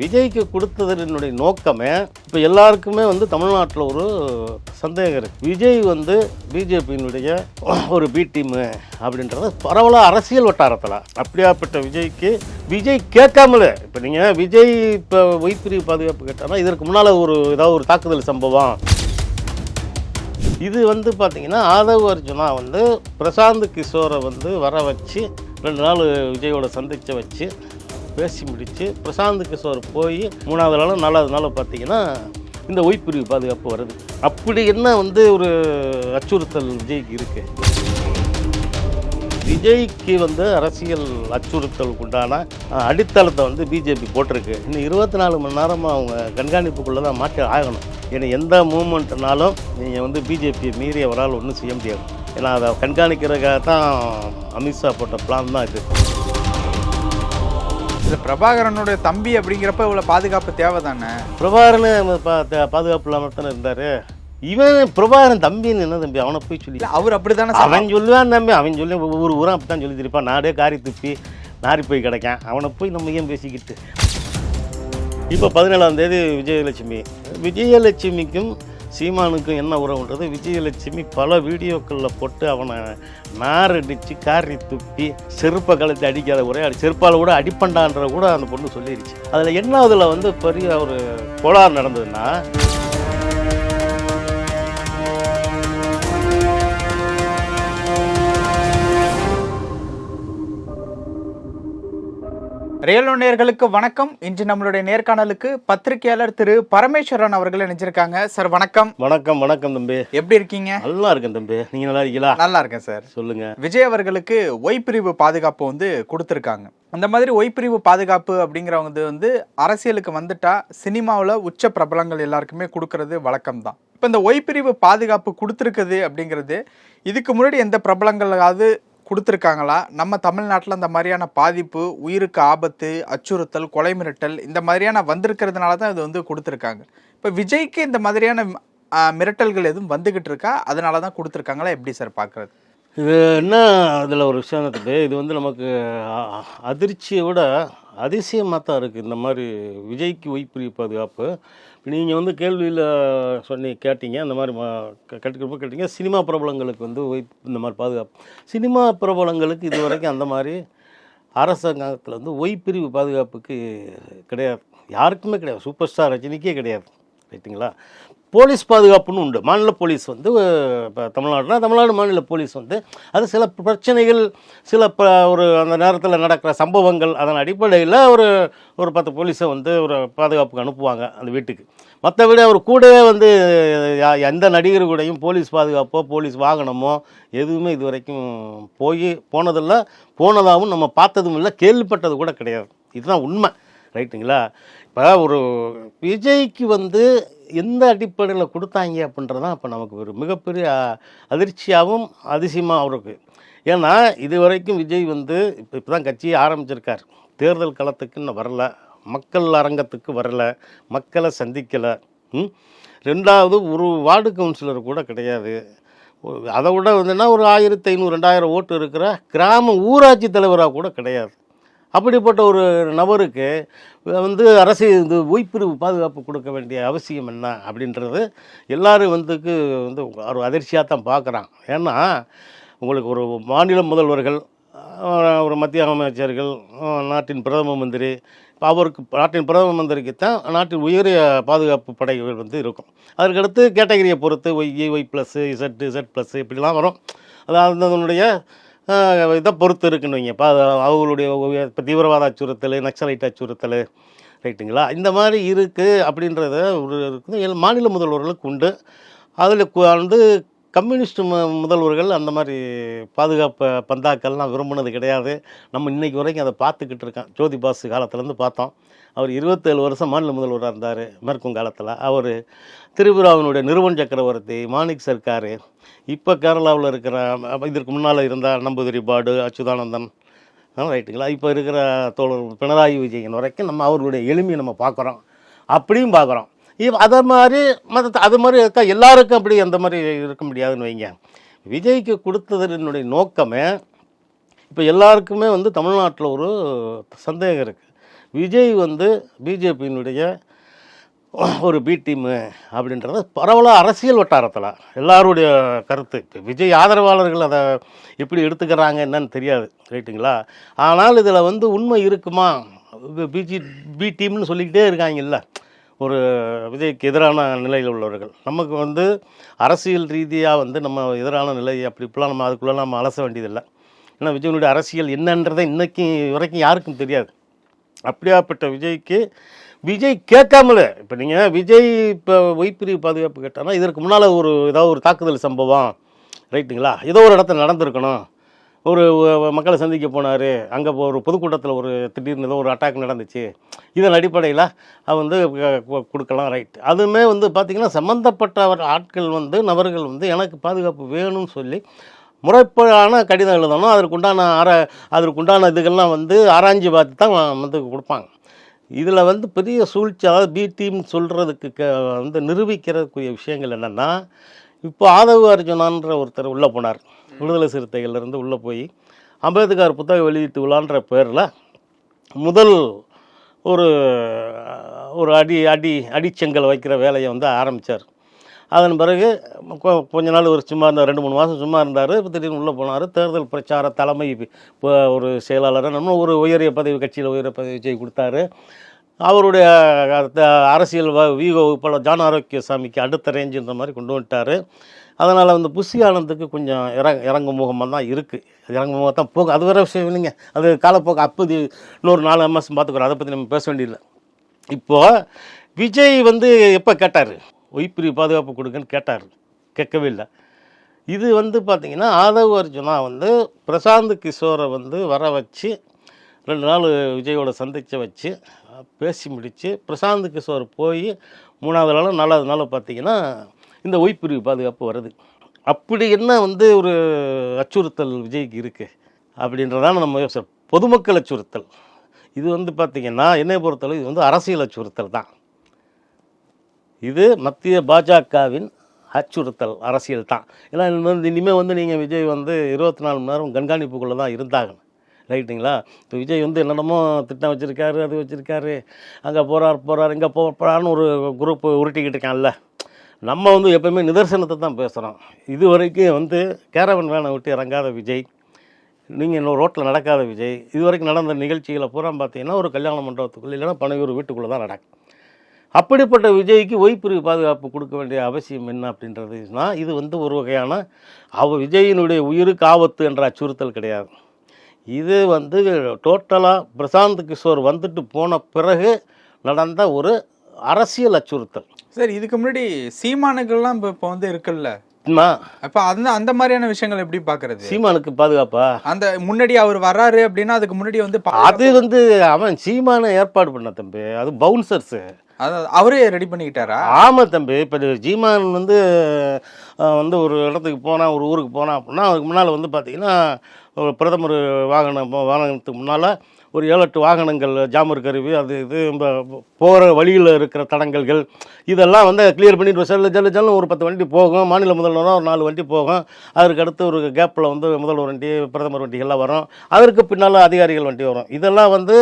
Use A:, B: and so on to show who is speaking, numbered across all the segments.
A: விஜய்க்கு கொடுத்ததனுடைய நோக்கமே இப்போ எல்லாருக்குமே வந்து தமிழ்நாட்டில் ஒரு சந்தேகம் இருக்குது விஜய் வந்து பிஜேபியினுடைய ஒரு பி டீமு அப்படின்றது பரவலாக அரசியல் வட்டாரத்தில். அப்படியாப்பட்ட விஜய்க்கு விஜய் கேட்காமலே இப்போ நீங்கள் விஜய் இப்போ ஒய்பிரிவு பாதுகாப்பு கேட்டாங்கன்னா இதற்கு முன்னால் ஒரு ஏதாவது ஒரு தாக்குதல் சம்பவம். இது வந்து பார்த்தீங்கன்னா ஆதவ் அர்ஜுனா வந்து பிரசாந்த் கிஷோரை வந்து வர வச்சு ரெண்டு நாள் விஜயோட சந்திச்ச வச்சு பேசி முடித்து பிரசாந்த் கிஷோர் போய் மூணாவது நாளும் நாலாவது நாளும் பார்த்தீங்கன்னா இந்த ஒய்ப்பிரிவு பாதுகாப்பு வருது. அப்படி என்ன வந்து ஒரு அச்சுறுத்தல் விஜய்க்கு இருக்குது விஜய்க்கு வந்து அரசியல் அச்சுறுத்தலுக்கு உண்டான அடித்தளத்தை வந்து பிஜேபி போட்டிருக்கு. இன்னும் இருபத்தி நாலு மணி நேரமாக அவங்க கண்காணிப்புக்குள்ளே தான் மாற்றி ஆகணும். ஏன்னா எந்த மூமெண்ட்னாலும் நீங்கள் வந்து பிஜேபியை மீறி அவரால் ஒன்றும் செய்ய முடியாது. ஏன்னா அதை கண்காணிக்கிறதுக்காக தான் அமித்ஷா போட்ட பிளான் தான் இது.
B: இது பிரபாகரனுடைய தம்பி அப்படிங்கிறப்ப இவ்வளவு பாதுகாப்பு தேவை தானே
A: பிரபாகரன் பாதுகாப்பு இல்லாமல் தானே இருந்தார். இவன் பிரபாகரன் தம்பின்னு என்ன தம்பி? அவனை போய் சொல்லி
B: இல்ல அவர் அப்படித்தானே
A: அவன் சொல்லுவான் தம்பி அவன் சொல்லி ஒவ்வொரு ஊரும் அப்படி தான் சொல்லி திருப்பான் நாடே காரி துப்பி நாரி போய் கிடக்கான். அவனை போய் நம்ம ஏன் பேசிக்கிட்டு? இப்போ பதினேழாம் தேதி விஜயலட்சுமி. விஜயலட்சுமிக்கும் சீமானுக்கும் என்ன உறவுன்றது விஜயலட்சுமி பல வீடியோக்களில் போட்டு அவனை நாரடிச்சு காரி துப்பி செருப்பை கலத்தை அடிக்காத உரையை அடி செருப்பால் கூட அடிப்பண்டான்ற கூட அந்த பொண்ணு சொல்லிடுச்சு அதில் என்ன அதில் வந்து பெரிய ஒரு கோளாறு நடந்ததுன்னா
B: ரியல் நேயர்களுக்கு வணக்கம். இன்று நம்மளுடைய நேர்காணலுக்கு பத்திரிகையாளர் திரு பரமேஸ்வரன் அவர்கள் இணைஞ்சிருக்காங்க. சார் வணக்கம்.
A: வணக்கம் வணக்கம் தம்பி.
B: எப்படி இருக்கீங்க?
A: நல்லா இருக்கேன் தம்பி. நீங்கள் நல்லா இருக்கீங்களா?
B: நல்லா இருக்கேன் சார்.
A: சொல்லுங்க.
B: விஜய் அவர்களுக்கு ஒய் பிரிவு பாதுகாப்பு வந்து கொடுத்துருக்காங்க. அந்த மாதிரி ஒய் பிரிவு பாதுகாப்பு அப்படிங்கிறவங்க வந்து அரசியலுக்கு வந்துட்டா சினிமாவில் உச்ச பிரபலங்கள் எல்லாருக்குமே கொடுக்கறது வழக்கம் தான். இப்போ இந்த ஒய் பிரிவு பாதுகாப்பு கொடுத்துருக்குது அப்படிங்கிறது இதுக்கு முன்னாடி எந்த பிரபலங்களாவது கொடுத்துருக்காங்களா? நம்ம தமிழ்நாட்டில் அந்த மாதிரியான பாதிப்பு உயிருக்கு ஆபத்து அச்சுறுத்தல் கொலை மிரட்டல் இந்த மாதிரியான வந்திருக்கிறதுனால தான் இது வந்து கொடுத்துருக்காங்க. இப்போ விஜய்க்கு இந்த மாதிரியான மிரட்டல்கள் எதுவும் வந்துக்கிட்டு இருக்கா? அதனால தான் கொடுத்துருக்காங்களா? எப்படி சார் பார்க்குறது
A: இது என்ன அதில் ஒரு விஷயம் இருக்குது இது வந்து நமக்கு அதிர்ச்சியை விட அதிசயமாக தான் இருக்குது இந்த மாதிரி விஜய்க்கு ஒய்பிரி பாதுகாப்பு. நீங்கள் வந்து கேள்வியில் சொன்னி கேட்டீங்க. அந்த மாதிரி கேட்டுக்கிறப்ப கேட்டீங்க. சினிமா பிரபலங்களுக்கு வந்து ஒய் இந்த மாதிரி பாதுகாப்பு. சினிமா பிரபலங்களுக்கு இது வரைக்கும் அந்த மாதிரி அரசாங்கத்தில் வந்து ஒய்பிரிவு பாதுகாப்புக்கு கிடையாது. யாருக்குமே கிடையாது. சூப்பர் ஸ்டார் ரஜினிக்கே கிடையாது. ரைட்டுங்களா? போலீஸ் பாதுகாப்புன்னு உண்டு. மாநில போலீஸ் வந்து இப்போ தமிழ்நாடுனா தமிழ்நாடு மாநில போலீஸ் வந்து அது சில பிரச்சனைகள் சில ப ஒரு அந்த நேரத்தில் நடக்கிற சம்பவங்கள் அதன் அடிப்படையில் ஒரு ஒரு பத்து போலீஸை வந்து ஒரு பாதுகாப்புக்கு அனுப்புவாங்க அந்த வீட்டுக்கு. மற்றபடி அவர் கூடவே வந்து யா- எந்த நடிகர் கூடயும் போலீஸ் பாதுகாப்போ போலீஸ் வாகனமோ எதுவுமே இது வரைக்கும் போய் போனதில்லை. போனதாகவும் நம்ம பார்த்ததும் இல்லை. கேள்விப்பட்டது கூட கிடையாது. இதுதான் உண்மை. ரைட்டுங்களா? இப்போ ஒரு விஜய்க்கு வந்து எந்த அடிப்படையில் கொடுத்தாங்க அப்படின்றது தான் இப்போ நமக்கு ஒரு மிகப்பெரிய அதிர்ச்சியாகவும் அதிசயமாகவும் இருக்குது ஏன்னா இது வரைக்கும் விஜய் வந்து இப்போ இப்போ தான் கட்சியை ஆரம்பிச்சிருக்கார். தேர்தல் களத்துக்கு இன்னும் வரல. மக்கள் அரங்கத்துக்கு வரல. மக்களை சந்திக்கலை. ரெண்டாவது ஒரு வார்டு கவுன்சிலர் கூட கிடையாது. அதை விட வந்துன்னா ஒரு ஆயிரத்தி ஐநூறு ரெண்டாயிரம் ஓட்டு இருக்கிற கிராம ஊராட்சி தலைவராக கூட கிடையாது. அப்படிப்பட்ட ஒரு நபருக்கு வந்து அரசு இந்த ஓய்ப்பிரிவு பாதுகாப்பு கொடுக்க வேண்டிய அவசியம் என்ன அப்படின்றது எல்லோரும் வந்துக்கு வந்து ஒரு அதிர்ச்சியாக தான் பார்க்குறான் ஏன்னா உங்களுக்கு ஒரு மாநில முதல்வர்கள் ஒரு மத்திய அமைச்சர்கள் நாட்டின் பிரதம மந்திரி இப்போ அவருக்கு நாட்டின் பிரதம மந்திரிக்கு தான் நாட்டின் உயரிய பாதுகாப்பு படைகள் வந்து இருக்கும். அதற்கடுத்து கேட்டகரியை பொறுத்து Y Y plus Z Z plus இப்படிலாம் வரும். அதாவது அதனுடைய இதை பொறுத்து இருக்குன்னு வைங்கப்பா அவங்களுடைய இப்போ தீவிரவாத அச்சுறுத்தல் நக்சலைட் அச்சுறுத்தல் ரைட்டுங்களா? இந்த மாதிரி இருக்குது அப்படின்றத ஒரு இருக்குது மாநில முதல்வர்களுக்கு உண்டு. அதில் வந்து கம்யூனிஸ்ட் மு முதல்வர்கள் அந்த மாதிரி பாதுகாப்பு பந்தாக்கள்லாம் விரும்பினது கிடையாது. நம்ம இன்றைக்கி வரைக்கும் அதை பார்த்துக்கிட்டு இருக்கோம் ஜோதி பாசு காலத்துலேருந்து பார்த்தோம். அவர் இருபத்தேழு வருஷம் மாநில முதல்வராக இருந்தார் மேற்கும் காலத்தில். அவர் திரிபுராவினுடைய நிறுவன் சக்கரவர்த்தி மாணிக் சர்க்கார். இப்போ கேரளாவில் இருக்கிற இதற்கு முன்னால் இருந்த நம்பூதிரி பாடு அச்சுதானந்தன். ரைட்டுங்களா? இப்போ இருக்கிற தோழர் பினராயி விஜயன் வரைக்கும் நம்ம அவர்களுடைய எளிமையை நம்ம பார்க்குறோம். அப்படியும் பார்க்குறோம். இவ் அதை மாதிரி மற்ற அது மாதிரி இருக்கா? எல்லாருக்கும் அப்படி அந்த மாதிரி இருக்க முடியாதுன்னு வைங்க. விஜய்க்கு கொடுத்ததனுடைய நோக்கமே இப்போ எல்லாருக்குமே வந்து தமிழ்நாட்டில் ஒரு சந்தேகம் இருக்குது விஜய் வந்து பிஜேபியினுடைய ஒரு பி டீமு அப்படின்றது பரவலாக அரசியல் வட்டாரத்தில் எல்லாருடைய கருத்து. இப்போ விஜய் ஆதரவாளர்கள் அதை எப்படி எடுத்துக்கிறாங்க என்னன்னு தெரியாது ரைட்டுங்களா? ஆனால் இதில் வந்து உண்மை இருக்குமா? பிஜி பி டீம்னு சொல்லிக்கிட்டே இருக்காங்கல்ல. ஒரு விஜய்க்கு எதிரான நிலையில் உள்ளவர்கள். நமக்கு வந்து அரசியல் ரீதியாக வந்து நம்ம எதிரான நிலை அப்படி இப்படிலாம் நம்ம அதுக்குள்ளே நம்ம அலச வேண்டியதில்லை. ஏன்னா விஜயனுடைய அரசியல் என்னன்றதை இன்றைக்கி வரைக்கும் யாருக்கும் தெரியாது. அப்படியாப்பட்ட விஜய்க்கு விஜய் கேட்காமலே இப்போ நீங்கள் விஜய் இப்போ வைப்பிரிவு பாதுகாப்பு கேட்டானா இதற்கு முன்னால் ஒரு ஏதாவது ஒரு தாக்குதல் சம்பவம் ரைட்டுங்களா? ஏதோ ஒரு இடத்துல நடந்திருக்கணும். ஒரு மக்களை சந்திக்க போனார். அங்கே ஒரு பொதுக்கூட்டத்தில் ஒரு திடீர்னு ஏதோ ஒரு அட்டாக் நடந்துச்சு. இதன் அடிப்படையில் வந்து கொடுக்கலாம் ரைட் அதுவுமே வந்து பார்த்திங்கன்னா சம்மந்தப்பட்ட ஆட்கள் வந்து நபர்கள் வந்து எனக்கு பாதுகாப்பு வேணும்னு சொல்லி முறைப்படான கடிதம் எழுதணும். அதற்குண்டான ஆர அதற்குண்டான இதுகள்லாம் வந்து ஆராய்ஞ்சு பார்த்து தான் வந்து கொடுப்பாங்க. இதில் வந்து பெரிய சூழ்ச்சி அதாவது பி டீம் சொல்கிறதுக்கு க வந்து நிரூபிக்கிறதுக்குரிய விஷயங்கள் என்னென்னா இப்போ ஆதவ அர்ஜுனான்ற ஒருத்தர் உள்ளே போனார். விடுதலை சிறுத்தைகள்லேருந்து உள்ளே போய் அம்பேத்கர் புத்தக வெளியீட்டு விழான்ற பேரில் முதல் ஒரு ஒரு அடி அடி அடிச்செங்கல் வைக்கிற வேலையை வந்து ஆரம்பித்தார். அதன் பிறகு கொஞ்ச நாள் ஒரு சும்மா இருந்தார் ரெண்டு மூணு மாதம் சும்மா இருந்தார் இப்போ திடீர்னு உள்ளே போனார். தேர்தல் பிரச்சார தலைமை இப்போ ஒரு செயலாளர் நம்ம ஒரு உயரிய பதவி கட்சியில் உயரிய பதவி விஜய் கொடுத்தாரு. அவருடைய அரசியல் வ- வீகோ இப்போ ஜான் ஆரோக்கியசாமிக்கு அடுத்த ரேஞ்சுன்ற மாதிரி கொண்டு வந்துட்டார். அதனால் வந்து புஷி ஆனந்துக்கு கொஞ்சம் இறங்க இறங்கு முகமாக தான் இருக்குது இறங்கு முகம் தான் போகும். அது வேறு விஷயம் இல்லைங்க. அது காலப்போக்கு அப்போது இன்னொரு நாலு மாதம் பார்த்துக்கிறோம் அதை பற்றி நம்ம பேச வேண்டியதில்லை. இப்போது விஜய் வந்து எப்போ கேட்டார்? ஒய்பிரி பாதுகாப்பு கொடுங்கன்னு கேட்டார். கேட்கவே இல்லை. இது வந்து பார்த்திங்கன்னா ஆதவ் அர்ஜுனா வந்து பிரசாந்த் கிஷோரை வந்து வர வச்சு ரெண்டு நாள் விஜயோட சந்தித்து வச்சு பேசி முடித்து பிரசாந்த் கிஷோர் போய் மூணாவது நாள் நாலாவது நாள் பார்த்தீங்கன்னா இந்த ஒய்ப்பிரிவு பாதுகாப்பு வருது அப்படி என்ன வந்து ஒரு அச்சுறுத்தல் விஜய்க்கு இருக்குது அப்படின்றதான நம்ம யோசனை பொதுமக்கள் அச்சுறுத்தல். இது வந்து பார்த்திங்கன்னா என்னை பொறுத்தளவு இது வந்து அரசியல் அச்சுறுத்தல் தான். இது மத்திய பாஜகவின் அச்சுறுத்தல் அரசியல் தான். ஏன்னா வந்து இனிமேல் வந்து நீங்கள் விஜய் வந்து இருபத்தி நாலு மணி நேரம் கண்காணிப்புக்குள்ளே தான் இருந்தாகணும். ரைட்டுங்களா? இப்போ விஜய் வந்து என்னென்னமோ திட்டம் வச்சுருக்காரு அது வச்சுருக்காரு. அங்கே போகிறார் போகிறார் இங்கே போகிறான்னு ஒரு குரூப் உருட்டிக்கிட்டு இருக்கான்ல. நம்ம வந்து எப்போயுமே நிதர்சனத்தை தான் பேசுகிறோம் இது வரைக்கும் வந்து கேரவன் வேனை விட்டு இறங்காத விஜய் நீங்கள் இன்னும் ரோட்டில் நடக்காத விஜய் இது வரைக்கும் நடந்த நிகழ்ச்சிகளை பூரா பார்த்தீங்கன்னா ஒரு கல்யாண மண்டபத்துக்குள்ளே இல்லைன்னா பனையூர் வீட்டுக்குள்ளே தான் நடக்கும். அப்படிப்பட்ட விஜய்க்கு ஒய்பிரிவு பாதுகாப்பு கொடுக்க வேண்டிய அவசியம் என்ன அப்படின்றதுனா இது வந்து ஒரு வகையான அவ விஜயினுடைய உயிருக்கு ஆபத்து என்ற அச்சுறுத்தல் கிடையாது. இது வந்து டோட்டலாக பிரசாந்த் கிஷோர் வந்துட்டு போன பிறகு நடந்த ஒரு அரசியல் அச்சுறுத்தல்.
B: சரி இதுக்கு முன்னாடி சீமானுக்கெல்லாம் இப்போ இப்போ வந்து இருக்குல்ல? அப்ப அந்த அந்த மாதிரியான விஷயங்கள் எப்படி பாக்குறது?
A: சீமானுக்கு பாதுகாப்பா?
B: அந்த முன்னாடி அவர் வர்றாரு அப்படின்னா அதுக்கு முன்னாடி வந்து
A: அது வந்து அவன் சீமான ஏற்பாடு பண்ண தம்பி. அது பவுன்சர்ஸு
B: அவரே ரெடி பண்ணிக்கிட்டாரா?
A: ஆமாம் தம்பி. இப்போ ஜீமான் வந்து வந்து ஒரு இடத்துக்கு போனால் ஒரு ஊருக்கு போனால் அப்படின்னா அதுக்கு முன்னால் வந்து பார்த்திங்கன்னா ஒரு பிரதமர் வாகனம் வாகனத்துக்கு முன்னால் ஒரு ஏழு எட்டு வாகனங்கள் ஜாமர் கருவி அது இது போகிற வழியில் இருக்கிற தடங்கல்கள் இதெல்லாம் வந்து கிளியர் பண்ணிட்டு செல்லு ஜல்லு ஜல்லு ஒரு பத்து வண்டி போகும். மாநில முதல்வராக ஒரு நாலு வண்டி போகும். அதற்கு அடுத்து ஒரு கேப்பில் வந்து முதல்வர் வண்டி பிரதமர் வண்டிகள்லாம் வரும். அதற்கு பின்னால் அதிகாரிகள் வண்டி வரும். இதெல்லாம் வந்து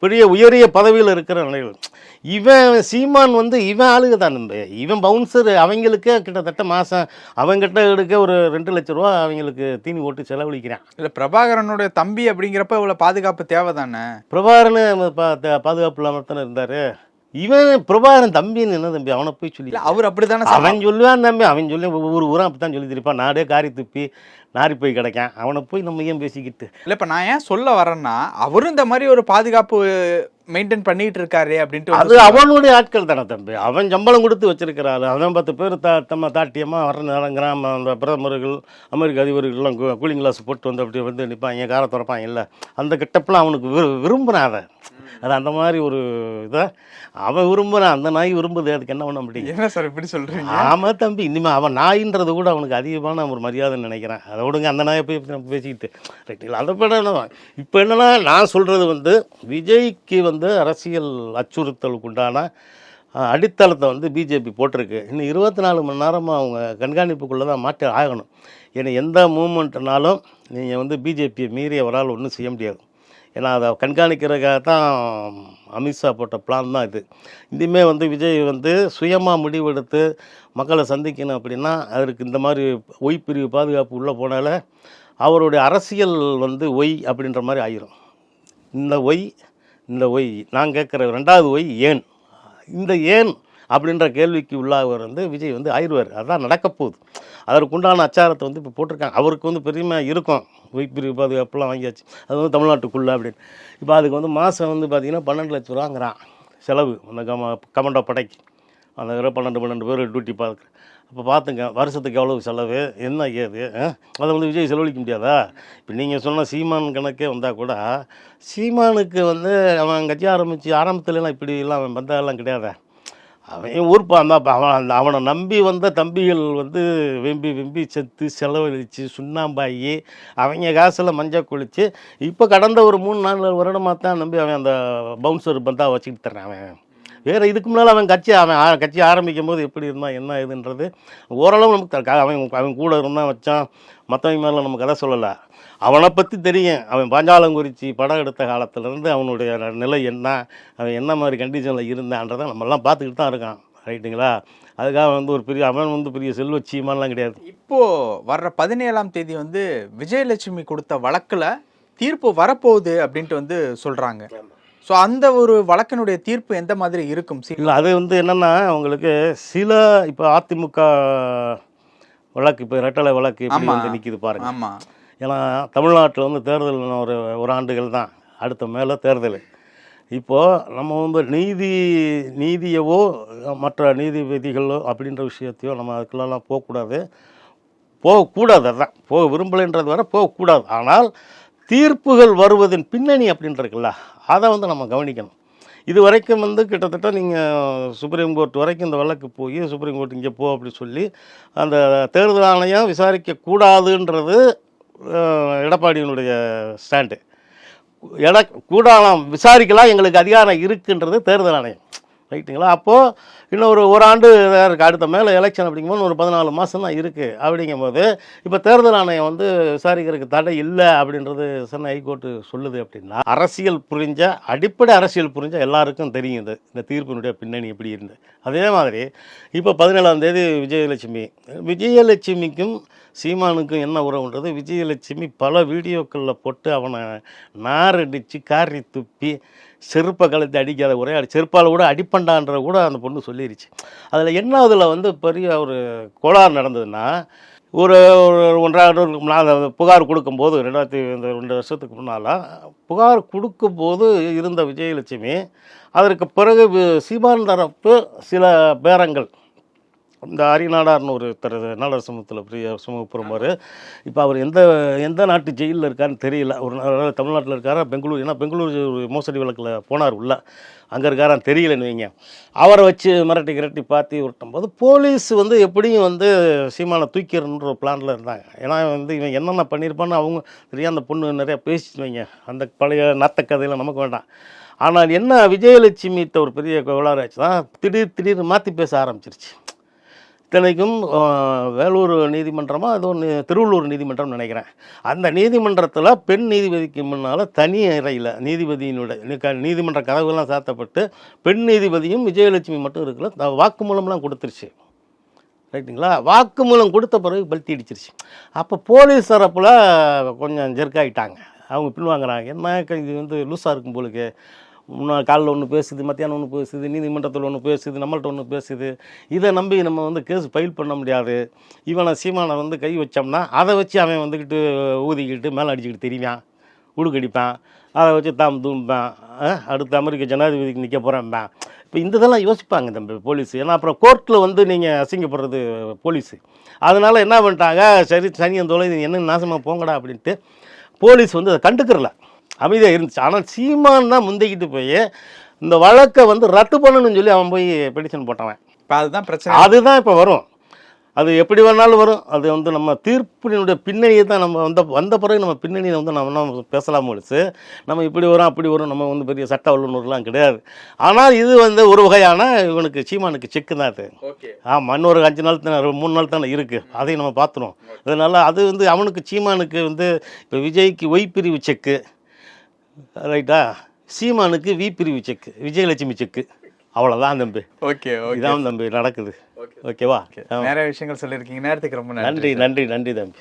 A: பெரிய உயரிய பதவியில் இருக்கிற நிலைகள் இவன் சீமான் வந்து இவன் ஆளுக தான். இவன் பவுன்சர் அவங்களுக்கே கிட்டத்தட்ட மாதம் அவங்ககிட்ட எடுக்க ஒரு ரெண்டு லட்ச ரூபா அவங்களுக்கு தீனி போட்டு செலவழிக்கிறான்.
B: இல்ல பிரபாகரனுடைய தம்பி அப்படிங்கிறப்ப இவ்வளவு பாதுகாப்பு தேவைதானே?
A: பிரபாகரன் பா- த- பாதுகாப்பு இல்லாமல் தானே இருந்தார். இவன் பிரபாகரன் தம்பின்னு என்ன தம்பி? அவனை போய் சொல்லி
B: அவர் அப்படித்தானே
A: அவன் சொல்லுவான் தம்பி அவன் சொல்லி ஒவ்வொரு ஊரும் அப்படி தான் சொல்லி திருப்பான். நாடே காரி துப்பி நாரி போய் கிடக்கான். அவனை போய் நம்ம ஏன் பேசிக்கிட்டு?
B: இல்ல இப்ப நான் ஏன் சொல்ல வரேன்னா அவரும் இந்த மாதிரி ஒரு பாதுகாப்பு மெயின்டைன் பண்ணிட்டு இருக்காரு அப்படின்ட்டு
A: அது அவனுடைய ஆட்கள் தானே தம்பி. அவன் சம்பளம் கொடுத்து வச்சிருக்கிறாள் அவன் பத்து பேர் தா தம்ம தாட்டியமாக வர நேரங்கிறான் அந்த பிரதமர்கள் அமெரிக்க அதிபர்கள்லாம் கூலிங் கிளாஸ் போட்டு வந்து அப்படி வந்து நிற்பாங்க காரை திறப்பாங்க இல்லை. அந்த கிட்டப்பெல்லாம் அவனுக்கு விரு விரும்புகிறான் அதை அது அந்த மாதிரி ஒரு இதை அவன் விரும்புகிறான் அந்த நாய் விரும்புது அதுக்கு என்ன பண்ண முடியும்?
B: என்ன சார் இப்படி சொல்றீங்க?
A: ஆமா தம்பி இனிமே அவன் நாயின்றது கூட அவனுக்கு அதிகமான ஒரு மரியாதைன்னு நினைக்கிறேன். அதை விடுங்க அந்த நாயை போய் நம்ம பேசிக்கிட்டு. ரைட்டுங்களா அதை விட என்ன இப்போ என்னன்னா நான் சொல்கிறது வந்து விஜய்க்கு வந்து அரசியல் அச்சுறுத்தலுக்கு உண்டான அடித்தளத்தை வந்து பிஜேபி போட்டிருக்கு. இன்னும் இருபத்தி நாலு மணி நேரமாக அவங்க கண்காணிப்புக்குள்ளே தான் மாற்றி ஆகணும். ஏன்னா எந்த மூமெண்ட்னாலும் நீங்கள் வந்து பிஜேபியை மீறி அவரால் ஒன்றும் செய்ய முடியாது. ஏன்னா அதை கண்காணிக்கிறதுக்காக தான் அமித்ஷா போட்ட பிளான் தான் இது. இனிமே வந்து விஜய் வந்து சுயமாக முடிவெடுத்து மக்களை சந்திக்கணும் அப்படின்னா அதற்கு இந்த மாதிரி ஒய் பிரிவு பாதுகாப்பு உள்ளே போனால அவருடைய அரசியல் வந்து ஒய் அப்படின்ற மாதிரி ஆயிரும். இந்த ஒய் இந்த ஒய் நான் கேட்குற ரெண்டாவது ஒய் ஏன்? இந்த ஏன் அப்படின்ற கேள்விக்கு உள்ளாகவர் வந்து விஜய் வந்து ஆயிடுவார். அதான் நடக்கப்போகுது அதற்குண்டான அச்சாரத்தை வந்து இப்போ போட்டிருக்காங்க. அவருக்கு வந்து பெருமை இருக்கும். உயிர்பிரிவு பாதுகாப்புலாம் வாங்கியாச்சு. அது வந்து தமிழ்நாட்டுக்குள்ளே அப்படின்னு. இப்போ அதுக்கு வந்து மாதம் வந்து பார்த்திங்கன்னா பன்னெண்டு லட்ச ரூபாங்கிறான். செலவு. அந்த கம கமண்டோ படைக்கு. அந்த பன்னெண்டு பன்னெண்டு பேர் டியூட்டி பார்க்குற அப்போ பார்த்துங்க வருஷத்துக்கு எவ்வளவு செலவு? என்ன ஏது? ஆ? அதை வந்து விஜய் செலவழிக்க முடியாதா? இப்போ நீங்கள் சொன்ன சீமான் கணக்கே வந்தால் கூட சீமானுக்கு வந்து அவன் கட்சி ஆரம்பித்து ஆரம்பத்துலலாம் இப்படிலாம் அவன் வந்ததெல்லாம் கிடையாதா? அவன் ஊர்ப்பா அந்த அவன் அந்த அவனை நம்பி வந்த தம்பிகள் வந்து வெம்பி வெம்பி செத்து செலவழித்து சுண்ணாம்பாகி அவங்க காசில் மஞ்சள் குளித்து இப்போ கடந்த ஒரு மூணு நாலு வருடமாக தான் நம்பி அவன் அந்த பவுன்சர் பந்தா வச்சுக்கிட்டு தர்றான் அவன். வேறு இதுக்கு முன்னால் அவன் கட்சி அவன் கட்சி ஆரம்பிக்கும் போது எப்படி இருந்தான் என்ன இதுன்றது ஓரளவு நமக்கு அவன் அவன் கூட இருந்தான் வச்சான். மற்றவங்க மேலே நம்ம கதை சொல்லலை. அவனை பற்றி தெரியும். அவன் பாஞ்சாலங்குறிச்சி படம் எடுத்த காலத்துலேருந்து அவனுடைய நிலை என்ன அவன் என்ன மாதிரி கண்டிஷனில் இருந்தான்றதை நம்மெல்லாம் பார்த்துக்கிட்டு தான் இருக்கான். ரைட்டுங்களா அதுக்காக வந்து ஒரு பெரிய அவன் வந்து பெரிய செல்வ சீமான்லாம் கிடையாது.
B: இப்போ வர்ற பதினேழாம் தேதி வந்து விஜயலட்சுமி கொடுத்த வழக்குல தீர்ப்பு வரப்போகுது அப்படின்ட்டு வந்து சொல்றாங்க. ஸோ அந்த ஒரு வழக்கினுடைய தீர்ப்பு எந்த மாதிரி இருக்கும்?
A: இல்லை அது வந்து என்னென்னா உங்களுக்கு சில இப்போ அதிமுக வழக்கு இப்போ ரெட்டலை வழக்கு. வந்து நிற்கிது பாருங்க.
B: ஆமா.
A: ஏன்னா தமிழ்நாட்டில் வந்து தேர்தல் ஒரு ஒரு ஆண்டுகள் தான். அடுத்த மேலே தேர்தல். இப்போது நம்ம வந்து நீதி நீதியவோ மற்ற நீதிபதிகளோ அப்படின்ற விஷயத்தையோ நம்ம அதுக்குள்ளெல்லாம் போகக்கூடாது. போகக்கூடாது அதான். போக விரும்பலைன்றது வர போகக்கூடாது. ஆனால் தீர்ப்புகள் வருவதன் பின்னணி அப்படின்றிருக்குல்ல அதை வந்து நம்ம கவனிக்கணும். இது வரைக்கும் வந்து கிட்டத்தட்ட நீங்கள் சுப்ரீம் கோர்ட் வரைக்கும் இந்த வழக்கு போய் சுப்ரீம் கோர்ட் இங்கே போ அப்படி சொல்லி அந்த தேர்தல் ஆணையம் விசாரிக்கக்கூடாதுன்றது எடப்பாடியினுடைய ஸ்டாண்டு. எட கூடாலாம் விசாரிக்கலாம் எங்களுக்கு அதிகாரம் இருக்குன்றது தேர்தல் ஆணையம். ரைட்டுங்களா? அப்போது இன்னும் ஒரு ஒரு ஆண்டு இருக்குது அடுத்த மேலே எலெக்ஷன் அப்படிங்கும்போது ஒரு பதினாலு மாதம் தான் இருக்குது அப்படிங்கும்போது இப்போ தேர்தல் ஆணையம் வந்து விசாரிக்கிறதுக்கு தடை இல்லை அப்படின்றது சென்னை ஹைகோர்ட்டு சொல்லுது அப்படின்னா அரசியல் புரிஞ்ச அடிப்படை அரசியல் புரிஞ்ச எல்லாருக்கும் தெரியும் இது. இந்த தீர்ப்பினுடைய பின்னணி எப்படி இருந்து. அதே மாதிரி இப்போ பதினேழாம் தேதி விஜயலட்சுமி. விஜயலட்சுமிக்கும் சீமானுக்கும் என்ன உறவுன்றது? விஜயலட்சுமி பல வீடியோக்களில் போட்டு அவனை நாரடிச்சு காரி துப்பி செருப்பை கழுத்து அடிக்காத ஒரே செருப்பால் கூட அடிப்பண்டான்ற கூட அந்த பொண்ணு சொல்லிருச்சு. அதில் என்ன அதில் வந்து பெரிய ஒரு கோளாறு நடந்ததுன்னா ஒரு ஒரு ஒன்றாவது நான் புகார் கொடுக்கும்போது ரெண்டாயிரத்தி இந்த ரெண்டு வருஷத்துக்கு முன்னால் புகார் கொடுக்கும்போது இருந்த விஜயலட்சுமி அதற்கு பிறகு சீமான் தரப்பு சில பேரங்கள் இந்த அரிநாடார்னு ஒருத்தர் நாடார் சமூகத்தில் பெரிய சமூகப்புறமார் இப்போ அவர் எந்த எந்த நாட்டு ஜெயிலில் இருக்காருன்னு தெரியல. ஒரு நாள் தமிழ்நாட்டில் இருக்காரா பெங்களூர் ஏன்னா பெங்களூர் ஒரு மோசடி வழக்கில் போனார் உள்ள. அங்கே இருக்காரான்னு தெரியலன்னு வைங்க. அவரை வச்சு மிரட்டி கிரட்டி பார்த்து விட்டும்போது போலீஸ் வந்து எப்படியும் வந்து சீமானை தூக்கிடணுன்ற ஒரு பிளானில் இருந்தாங்க. ஏன்னா வந்து இவன் என்னென்ன பண்ணியிருப்பான்னு அவங்க தெரியும் அந்த பொண்ணு நிறையா பேசிட்டு வைங்க. அந்த பழைய நாத்த கதையெல்லாம் நமக்கு வேண்டாம். ஆனால் என்ன விஜயலட்சுமிகிட்ட ஒரு பெரிய கோளாறு ஆச்சுன்னா திடீர் திடீர்னு மாற்றி பேச ஆரம்பிச்சிருச்சு. இத்தனைக்கும் வேலூர் நீதிமன்றமாக அது ஒன்று திருவள்ளூர் நீதிமன்றம் நினைக்கிறேன். அந்த நீதிமன்றத்தில் பெண் நீதிபதிக்கு முன்னால் தனி அறையில் நீதிபதியினுடைய நீதிமன்ற கதவுகள்லாம் சாத்தப்பட்டு பெண் நீதிபதியும் விஜயலட்சுமி மட்டும் இருக்குல்ல வாக்குமூலம்லாம் கொடுத்துருச்சு. ரைட்டுங்களா? வாக்குமூலம் கொடுத்த பிறகு பல்த்தி அடிச்சிருச்சு. அப்போ போலீஸ் தரப்பில் கொஞ்சம் ஜெர்க்காயிட்டாங்க அவங்க பின்வாங்குறாங்க. என்ன இது வந்து லூஸாக இருக்கும் போலுக்கு. முன்னாள் காலைல ஒன்று பேசுது மத்தியானம் ஒன்று பேசுது நீதிமன்றத்தில் ஒன்று பேசுது நம்மள்ட்ட ஒன்று பேசுது. இதை நம்பி நம்ம வந்து கேஸ் ஃபைல் பண்ண முடியாது. இவனை சீமானை வந்து கை வச்சோம்னா அதை வச்சு அவன் வந்துக்கிட்டு ஊதிக்கிட்டு மேலே அடிச்சுக்கிட்டு தெரிவான். உடுக்கடிப்பான் அதை வச்சு தாம் தூம்பான். அடுத்த அமெரிக்க ஜனாதிபதிக்கு நிற்க போகிறேன்பான் இப்போ இந்த இதெல்லாம் யோசிப்பாங்க தம்பி போலீஸ். ஏன்னா அப்புறம் கோர்ட்டில் வந்து நீங்கள் அசிங்கப்படுறது போலீஸு. அதனால் என்ன பண்ணிட்டாங்க? சரி சனியன் தொலை இது என்ன நாசமாக போங்கடா அப்படின்ட்டு போலீஸ் வந்து அதை கண்டுக்கிறல. அமைதியாக இருந்துச்சு. ஆனால் சீமான் தான் முந்திக்கிட்டு போய் இந்த வழக்கை வந்து ரத்து பண்ணணும்னு சொல்லி அவன் போய் பெடிஷன் போட்டவன்.
B: இப்போ அதுதான் பிரச்சனை.
A: அதுதான் இப்போ வரும். அது எப்படி வேணாலும் வரும். அது வந்து நம்ம தீர்ப்பினுடைய பின்னணியை தான் நம்ம வந்த வந்த பிறகு நம்ம பின்னணியை வந்து நம்ம நம்ம பேசலாம் ஒழிச்சு நம்ம இப்படி வரும் அப்படி வரும் நம்ம வந்து பெரிய சட்ட வல்லுநர்லாம் கிடையாது. ஆனால் இது வந்து ஒரு வகையான இவனுக்கு சீமானுக்கு செக்கு தான் அது. ஆமாம் இன்னொரு அஞ்சு நாள் தானே மூணு நாள் தானே இருக்குது அதையும் நம்ம பார்த்துருவோம். அதனால் அது வந்து அவனுக்கு சீமானுக்கு வந்து இப்போ விஜய்க்கு ஒய் பிரிவு செக்கு ரைட்டா? சீமானுக்கு வி பிரிவு செக்கு விஜயலட்சுமி செக்கு அவ்வளோதான் தம்பி.
B: ஓகே
A: இதான் தம்பி நடக்குது. ஓகேவா?
B: நிறைய விஷயங்கள் சொல்லியிருக்கீங்க. நேரத்துக்கு ரொம்ப
A: நன்றி நன்றி நன்றி தம்பி.